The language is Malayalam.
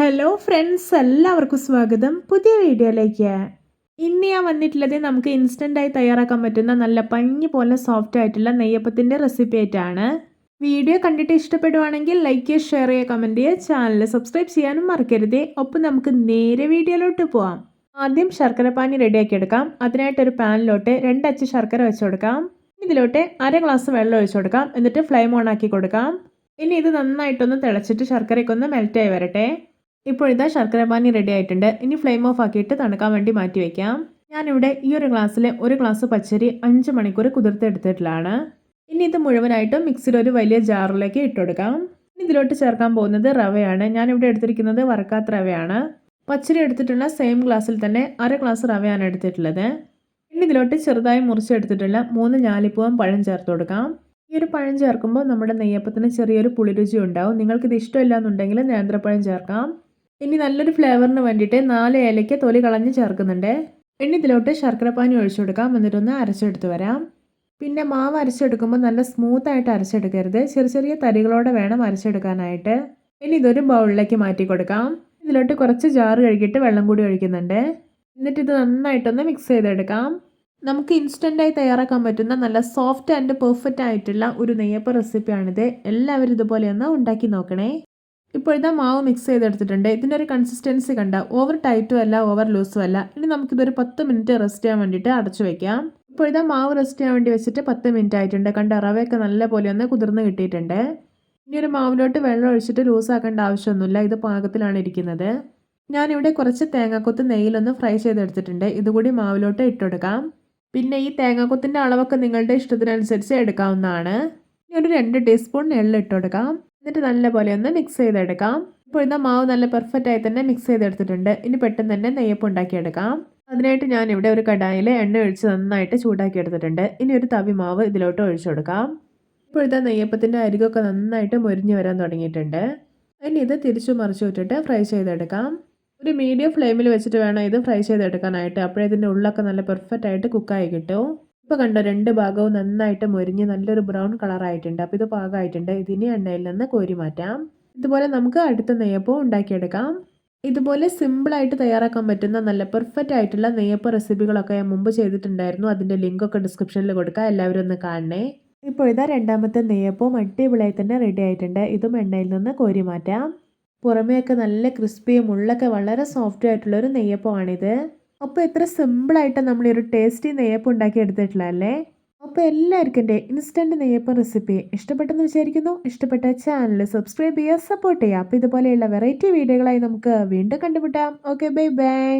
ഹലോ ഫ്രണ്ട്സ് എല്ലാവർക്കും സ്വാഗതം. പുതിയ വീഡിയോയിലേക്ക്. ഇന്ന് ഞാൻ വന്നിട്ടുള്ളത് നമുക്ക് ഇൻസ്റ്റന്റായി തയ്യാറാക്കാൻ പറ്റുന്ന നല്ല പഞ്ഞി പോലെ സോഫ്റ്റ് ആയിട്ടുള്ള നെയ്യപ്പത്തിന്റെ റെസിപ്പി ആയിട്ടാണ്. വീഡിയോ കണ്ടിട്ട് ഇഷ്ടപ്പെടുവാണെങ്കിൽ ലൈക്ക് ചെയ്യുക ഷെയർ ചെയ്യുക കമന്റ് ചെയ്യുക ചാനൽ സബ്സ്ക്രൈബ് ചെയ്യാനും മറക്കരുത്. ഒപ്പം നമുക്ക് നേരെ വീഡിയോയിലോട്ട് പോവാം. ആദ്യം ശർക്കര പാനി റെഡിയാക്കി എടുക്കാം. അതിനായിട്ട് അതിനായിട്ടൊരു പാനിലോട്ട് രണ്ടച്ച് ശർക്കര വെച്ച് കൊടുക്കാം. ഇതിലോട്ട് അര ഗ്ലാസ് വെള്ളം ഒഴിച്ചു കൊടുക്കാം. എന്നിട്ട് ഫ്ലെയിം ഓൺ ആക്കി കൊടുക്കാം. ഇനി ഇത് നന്നായിട്ടൊന്ന് തിളച്ചിട്ട് ശർക്കരയ്ക്കൊന്ന് മെൽറ്റായി വരട്ടെ. ഇപ്പോൾ ശർക്കര പാനി റെഡി ആയിട്ടുണ്ട്. ഇനി ഫ്ലെയിം ഓഫ് ആക്കിയിട്ട് തണുക്കാൻ വേണ്ടി മാറ്റി വയ്ക്കാം ഞാനിവിടെ ഈ ഒരു ഗ്ലാസ്സിൽ ഒരു ഗ്ലാസ് പച്ചരി അഞ്ച് മണിക്കൂർ കുതിർത്തെടുത്തിട്ടുള്ളതാണ്. ഇനി ഇത് മുഴുവനായിട്ടും മിക്സിയിൽ ഒരു വലിയ ജാറിലേക്ക് ഇട്ടുകൊടുക്കാം ഇനി ഇതിലോട്ട് ചേർക്കാൻ പോകുന്നത് റവയാണ്. ഞാനിവിടെ എടുത്തിരിക്കുന്നത് വറക്കാത്ത റവയാണ്. പച്ചരി എടുത്തിട്ടുള്ള സെയിം ഗ്ലാസ്സിൽ തന്നെ അര ഗ്ലാസ് റവയാണ് എടുത്തിട്ടുള്ളത്. ഇനി ഇതിലോട്ട് ചെറുതായി മുറിച്ചെടുത്തിട്ടുള്ള മൂന്ന് ഞാലിപ്പൂവൻ പഴം ചേർത്ത് കൊടുക്കാം. ഈ ഒരു പഴം ചേർക്കുമ്പോൾ നമ്മുടെ നെയ്യപ്പത്തിന് ചെറിയൊരു പുളിരുചി ഉണ്ടാവും. നിങ്ങൾക്കിത് ഇഷ്ടമില്ല എന്നുണ്ടെങ്കിൽ നേന്ത്രപ്പഴം ചേർക്കാം. ഇനി നല്ലൊരു ഫ്ലേവറിന് വേണ്ടിയിട്ട് നാല് ഏലയ്ക്ക് തൊലി കളഞ്ഞ് ചേർക്കുന്നുണ്ട്. ഇനി ഇതിലോട്ട് ശർക്കരപ്പാനി ഒഴിച്ചു കൊടുക്കാം എന്നിട്ടൊന്ന് അരച്ചെടുത്ത് വരാം. പിന്നെ മാവ് അരച്ചെടുക്കുമ്പോൾ നല്ല സ്മൂത്തായിട്ട് അരച്ചെടുക്കരുത്. ചെറിയ ചെറിയ തരികളോടെ വേണം അരച്ചെടുക്കാനായിട്ട്. ഇനി ഇതൊരു ബൗളിലേക്ക് മാറ്റി കൊടുക്കാം ഇതിലോട്ട് കുറച്ച് ജാറ് കഴുകിയിട്ട് വെള്ളം കൂടി ഒഴിക്കുന്നുണ്ട്. എന്നിട്ട് ഇത് നന്നായിട്ടൊന്ന് മിക്സ് ചെയ്തെടുക്കാം. നമുക്ക് ഇൻസ്റ്റന്റായി തയ്യാറാക്കാൻ പറ്റുന്ന നല്ല സോഫ്റ്റ് ആൻഡ് പെർഫെക്റ്റ് ആയിട്ടുള്ള ഒരു നെയ്യപ്പ റെസിപ്പിയാണിത് എല്ലാവരും ഇതുപോലെ ഒന്ന് ഉണ്ടാക്കി നോക്കണേ. ഇപ്പോഴത്തെ മാവ് മിക്സ് ചെയ്തെടുത്തിട്ടുണ്ട്. ഇതിന്റെ ഒരു കൺസിസ്റ്റൻസി കണ്ട ഓവർ ടൈറ്റും അല്ല ഓവർ ലൂസും അല്ല. ഇനി നമുക്കിതൊരു പത്ത് മിനിറ്റ് റെസ്റ്റ് ചെയ്യാൻ വേണ്ടിയിട്ട് അടച്ചു വെക്കാം. ഇപ്പോഴത്തെ മാവ് റെസ്റ്റ് ചെയ്യാൻ വേണ്ടി വെച്ചിട്ട് പത്ത് മിനിറ്റ് ആയിട്ടുണ്ട്. കണ്ട? റവയൊക്കെ നല്ല പോലെ ഒന്ന് കുതിർന്ന് കിട്ടിയിട്ടുണ്ട്. ഇനി ഒരു മാവിലോട്ട് വെള്ളം ഒഴിച്ചിട്ട് ലൂസാക്കേണ്ട ആവശ്യമൊന്നുമില്ല. ഇത് പാകത്തിലാണ് ഇരിക്കുന്നത്. ഞാനിവിടെ കുറച്ച് തേങ്ങാക്കൊത്ത് നെയ്യിലൊന്ന് ഫ്രൈ ചെയ്തെടുത്തിട്ടുണ്ട്. ഇതുകൂടി മാവിലോട്ട് ഇട്ടുകൊടുക്കാം പിന്നെ ഈ തേങ്ങാക്കൊത്തിന്റെ അളവൊക്കെ നിങ്ങളുടെ ഇഷ്ടത്തിനനുസരിച്ച് എടുക്കാവുന്നതാണ്. ഇനി ഒരു രണ്ട് ടീസ്പൂൺ എള്ള് ഇട്ടുകൊടുക്കാം എന്നിട്ട് നല്ലപോലെ ഒന്ന് മിക്സ് ചെയ്തെടുക്കാം. ഇപ്പോൾ ഇതാ മാവ് നല്ല പെർഫെക്റ്റ് ആയി തന്നെ മിക്സ് ചെയ്തെടുത്തിട്ടുണ്ട്. ഇനി പെട്ടെന്ന് തന്നെ നെയ്യപ്പം ഉണ്ടാക്കിയെടുക്കാം. അതിനായിട്ട് ഞാൻ ഇവിടെ ഒരു കടായിൽ എണ്ണ ഒഴിച്ച് നന്നായിട്ട് ചൂടാക്കി എടുത്തിട്ടുണ്ട്. ഇനി ഒരു തവി മാവ് ഇതിലോട്ട് ഒഴിച്ചു കൊടുക്കാം. ഇപ്പോഴത്തെ നെയ്യപ്പത്തിന്റെ അരികൊക്കെ നന്നായിട്ട് മുരിഞ്ഞു വരാൻ തുടങ്ങിയിട്ടുണ്ട്. ഇനി ഇത് തിരിച്ചു മറിച്ചു വിട്ടിട്ട് ഫ്രൈ ചെയ്തെടുക്കാം. ഒരു മീഡിയം ഫ്ലെയിമിൽ വെച്ചിട്ട് വേണം ഇത് ഫ്രൈ ചെയ്തെടുക്കാനായിട്ട്. അപ്പോഴേ ഇതിന്റെ ഉള്ളൊക്കെ നല്ല പെർഫെക്റ്റ് ആയിട്ട് കുക്കായി കിട്ടും. ഇപ്പോൾ കണ്ടോ രണ്ട് ഭാഗവും നന്നായിട്ട് മൊരിഞ്ഞ് നല്ലൊരു ബ്രൗൺ കളറായിട്ടുണ്ട്. അപ്പോൾ ഇത് പാകമായിട്ടുണ്ട് ഇതിനെ എണ്ണയിൽ നിന്ന് കോരി മാറ്റാം. ഇതുപോലെ നമുക്ക് അടുത്ത നെയ്യപ്പം ഉണ്ടാക്കിയെടുക്കാം. ഇതുപോലെ സിമ്പിളായിട്ട് തയ്യാറാക്കാൻ പറ്റുന്ന നല്ല പെർഫെക്റ്റ് ആയിട്ടുള്ള നെയ്യപ്പ റെസിപ്പികളൊക്കെ ഞാൻ മുമ്പ് ചെയ്തിട്ടുണ്ടായിരുന്നു. അതിന്റെ ലിങ്കൊക്കെ ഡിസ്ക്രിപ്ഷനിൽ കൊടുക്കാം. എല്ലാവരും ഒന്ന് കാണണേ. ഇപ്പോൾ ഇതാ രണ്ടാമത്തെ നെയ്യപ്പവും അടിപൊളിയായി തന്നെ റെഡി ആയിട്ടുണ്ട്. ഇതും എണ്ണയിൽ നിന്ന് കോരി മാറ്റാം. പുറമേയൊക്കെ നല്ല ക്രിസ്പിയും ഉള്ളൊക്കെ വളരെ സോഫ്റ്റ് ആയിട്ടുള്ള ഒരു നെയ്യപ്പമാണിത്. അപ്പോൾ എത്ര സിമ്പിളായിട്ട് നമ്മൾ ഒരു ടേസ്റ്റി നെയ്യപ്പം ഉണ്ടാക്കി എടുത്തിട്ടുള്ളതല്ലേ അപ്പോൾ എല്ലാവർക്കും എന്റെ ഇൻസ്റ്റന്റ് നെയ്യപ്പം റെസിപ്പി ഇഷ്ടപ്പെട്ടെന്ന് വിചാരിക്കുന്നു. ഇഷ്ടപ്പെട്ട ചാനൽ സബ്സ്ക്രൈബ് ചെയ്യുക സപ്പോർട്ട് ചെയ്യുക. അപ്പോൾ ഇതുപോലെയുള്ള വെറൈറ്റി വീഡിയോകളായി നമുക്ക് വീണ്ടും കണ്ടുമുട്ടാം. Okay bye bye